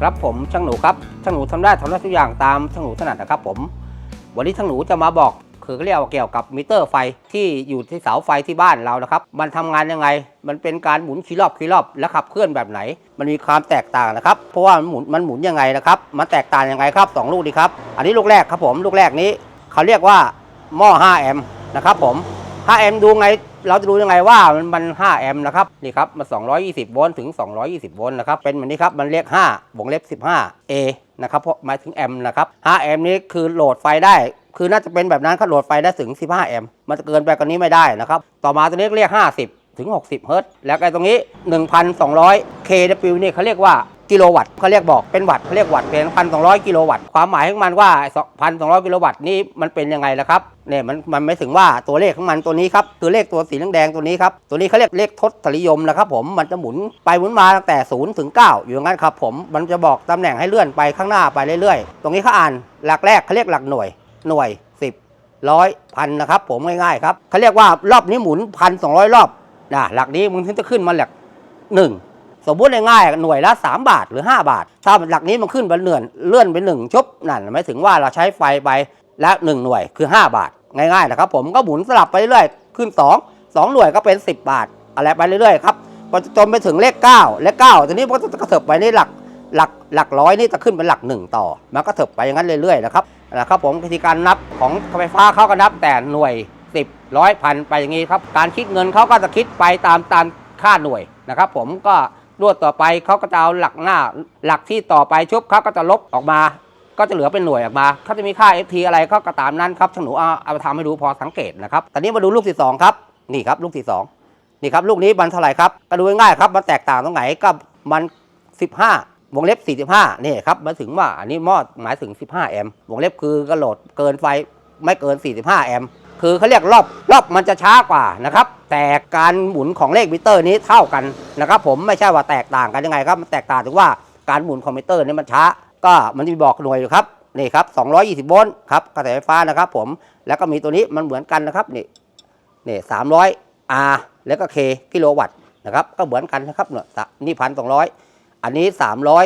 ครับผมช่างหนูครับช่างหนูทำได้ทำได้ทุกอย่างตามช่างหนูถนัดนะครับผมวันนี้ช่างหนูจะมาบอกคือเรียกว่าเกี่ยวกับมิเตอร์ไฟที่อยู่ที่เสาไฟที่บ้านเรานะครับ มันทำงานยังไง มันเป็นการหมุนขีรอบขีรอบ และขับเคลื่อนแบบไหน มันมีความแตกต่างนะครับ เพราะว่ามันหมุนมันหมุนยังไงนะครับ มันแตกต่างยังไงครับสองลูกดีครับ อันนี้ลูกแรกครับผม ลูกแรกนี้ เขาเรียกว่าหม้อ5แอมป์นะครับผม 5แอมป์ดูไง เราจะดูยังไงว่ามันมัน5แอมป์นะครับ นี่ครับ มัน 220 โวลต์ถึง 220 โวลต์นะครับ เป็นแบบนี้ครับ มันเรียก5วงเล็บ 15 A นะครับเพราะหมายถึงแอมป์นะครับ 5 แอมป์นี้คือโหลดไฟได้ คือน่าจะเป็นแบบนั้นครับโหลดไฟได้ถึง 15 แอมป์ มันจะเกินไปกว่านี้ไม่ได้นะครับ ต่อมาตัวนี้เรียก 50 ถึง 60 เฮิรตซ์ แล้วก็ตรงนี้ 1,200 kW นี่เขาเรียกว่า กิโลวัตต์เขาเรียกบอกเป็นวัตต์เขาเรียกวัตต์เป็นพันสองร้อยกิโลวัตต์ความหมายของมันว่าพันสองร้อยกิโลวัตต์นี่มันเป็นยังไงล่ะครับเนี่ยมันมันไม่ถึงว่าตัวเลขของมันตัวนี้ครับคือเลขตัวสีแดงตัวนี้ครับตัวนี้เขาเรียกเลขทศนิยมนะครับผมมันจะหมุนไปหมุนมาตั้งแต่0ูนย์ถึงเอยู่อย่างนั้นครับผมมันจะบอกตำแหน่งให้เลื่อนไปข้างหน้าไปเรื่อยๆ ตรงนี้เขาอ่านหลักแรกเขาเรียกหลักหน่วยหน่วย 10ร้อยพันนะครับผมง่ายๆครับเขาเรียกว่ารอบนี้หมุนพันสองร้อยรอบนะหลักนี้มึงถึงจะขึ้นมาหลักหนึ่ง สมมุติง่ายๆหน่วยละ 3 บาทหรือ 5 บาท ถ้าหลักนี้มันขึ้นไปเลื่อนเลื่อนไป1ชุบนั่นหมายถึงว่าเราใช้ไฟไปและ 1 หน่วยคือ 5 บาท ง่ายๆนะครับผมก็หมุนสลับไปเรื่อยขึ้น 2 2 หน่วยก็เป็น 10 บาท อะไรไปเรื่อยๆครับจนไปถึงเลข 9 เลข9ทีนี้มันก็จะกระเถิบไปในหลักหลักหลักร้อยนี่จะขึ้นเป็นหลัก 1 ต่อ มันก็เถิบไปอย่างนั้นเรื่อยๆนะครับนะครับผมวิธีการนับของไฟฟ้าเขาก็นับแต่หน่วย10ร้อยพันไปอย่างนี้ครับการคิดเงินเขาก็จะคิดไปตามตามค่าหน่วยนะครับผมก็ รวดต่อไปเขาก็จะเอาหลักหน้า หลักที่ต่อไปชุบเขาก็จะลบออกมา ก็จะเหลือเป็นหน่วยออกมาเขาจะมีค่า FT อะไรเขาก็ตามนั้นครับช่างหนูเอาเอาทำให้ดูพอสังเกตนะครับตอนนี้มาดูลูกที่สองครับนี่ครับลูกที่สองนี่ครับลูกนี้มันเท่าไหร่ครับก็ดูง่ายครับมันแตกต่างตรงไหนก็มัน 15วงเล็บ 45นี่ครับมาถึงว่าอันนี้มอดหมายถึง 15 แอมป์วงเล็บคือกระโหลดเกินไฟไม่เกิน 45 แอมป์ คือเขาเรียกรอบรอบมันจะช้ากว่านะครับ แต่การหมุนของเลขมิเตอร์นี้เท่ากันนะครับผมไม่ใช่ว่าแตกต่างกันยังไงครับมันแตกต่างถึงว่าการหมุนของมิเตอร์นี้มันช้า ก็มันจะมีบอกหน่วยอยู่ครับนี่ครับ220โวลต์ครับกระแสไฟฟ้านะครับผมแล้วก็มีตัวนี้มันเหมือนกันนะครับนี่นี่300 R แล้วก็ K กิโลวัตต์นะครับก็เหมือนกันนะครับเนี่ยนี่พันสองร้อยอันนี้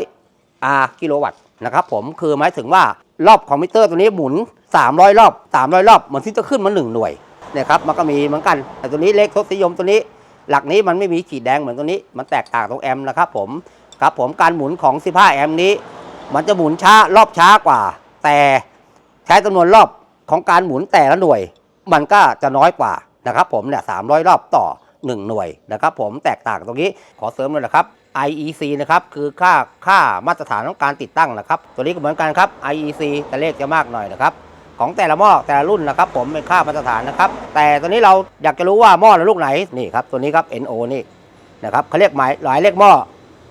300 R กิโลวัตต์นะครับผมคือหมายถึงว่ารอบของมิเตอร์ตัวนี้หมุน 300 รอบ 300 รอบ เหมือนที่จะขึ้นมา1หน่วยเนี่ยครับมันก็มีเหมือนกัน แต่ตัวนี้เลขทศนิยมตัวนี้ หลักนี้มันไม่มีขีดแดงเหมือนตัวนี้ มันแตกต่างตรงแอมป์นะครับผมครับผมการหมุนของ 15 แอมป์นี้ มันจะหมุนช้ารอบช้ากว่า แต่ใช้จำนวนรอบของการหมุนแต่ละหน่วย มันก็จะน้อยกว่านะครับผมเนี่ย300รอบต่อ 1 หน่วยนะครับผมแตกต่างตรงนี้ขอเสริมเลยนะครับ IEC นะครับคือค่าค่ามาตรฐานของการติดตั้งนะครับ ตัวนี้ก็เหมือนกันครับ IEC แต่เลขจะมากหน่อยนะครับ ของแต่ละหม้อแต่ละรุ่นนะครับ ผมเป็นค่ามาตรฐานนะครับ แต่ตัวนี้เราอยากจะรู้ว่าหม้อละลูกไหนนี่ครับตัวนี้ครับ NO นี่นะครับเขาเรียกหมายหมายเลขหม้อ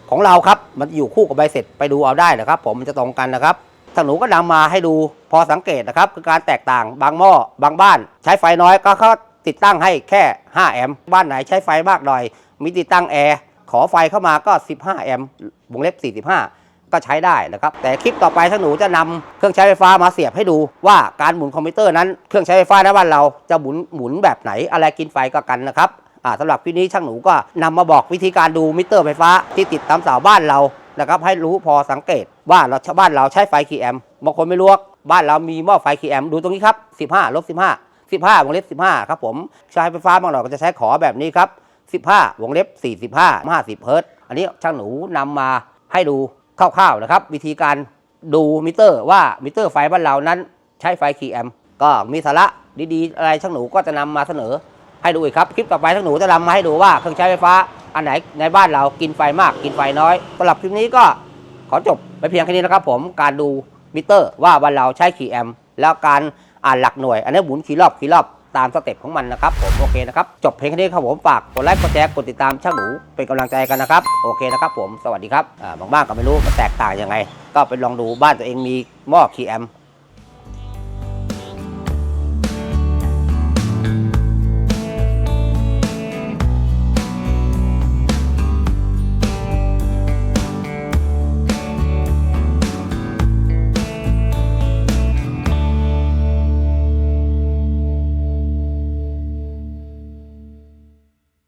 ของเราครับมันอยู่คู่กับใบเสร็จไปดูเอาได้นะครับ ผมมันจะตรงกันนะครับทางหนูก็นำมาให้ดูพอสังเกตนะครับ คือการแตกต่างบางหม้อบางบ้าน ใช้ไฟน้อยก็เขาติดตั้งให้แค่ 5 แอมป์บ้านไหนใช้ไฟมากหน่อย มีติดตั้งแอร์ขอไฟเข้ามาก็ 15 แอมป์วงเล็บ 45 ก็ใช้ได้นะครับ แต่คลิปต่อไปถ้าหนูจะนำเครื่องใช้ไฟฟ้ามาเสียบให้ดูว่าการหมุนคอมพิวเตอร์นั้นเครื่องใช้ไฟฟ้าในบ้านเราจะหมุนหมุนแบบไหนอะไรกินไฟก็กันนะครับอ่าสำหรับคลิปนี้ช่างหนูก็นำมาบอกวิธีการดูมิเตอร์ไฟฟ้าที่ติดตามเสาบ้านเรานะครับให้รู้พอสังเกตว่าเราชาวบ้านเราใช้ไฟกี่แอมบางคนไม่รู้ว่าบ้านเรามีหม้อไฟกี่แอมดูตรงนี้ครับ15ลบ15 15วงเล็บ15ครับผมใช้ไฟฟ้าบางหน่อยก็จะใช้ขอแบบนี้ครับ 15 วงเล็บ 45 50 เฮิรตอันนี้ช่างหนูนำมาให้ดู คร่าวๆนะครับ วิธีการดูมิเตอร์ว่ามิเตอร์ไฟบ้านเรานั้นใช้ไฟกี่แอมป์ก็มีสาระดีๆ อะไรช่างหนูก็จะนำมาเสนอให้ดูอีกครับ คลิปต่อไปช่างหนูจะนำมาให้ดูว่าเครื่องใช้ไฟฟ้าอันไหนในบ้านเรากินไฟมากกินไฟน้อยสำหรับคลิปนี้ก็ขอจบไปเพียงแค่นี้นะครับ ผมการดูมิเตอร์ว่าบ้านเราใช้กี่แอมป์แล้วการอ่านหลักหน่วย อันนี้หมุนกี่รอบกี่รอบ ตามสเต็ปของมันนะครับผมโอเคนะครับจบเพลงแค่นี้ครับผมฝากกดไลค์กดแชร์กดติดตามช่างหนูเป็นกำลังใจกันนะครับโอเคนะครับผมสวัสดีครับอ่าบางบ้านก็ไม่รู้มันแตกต่างยังไง ก็ไปลองดูบ้านตัวเองมีหม้อคีแอม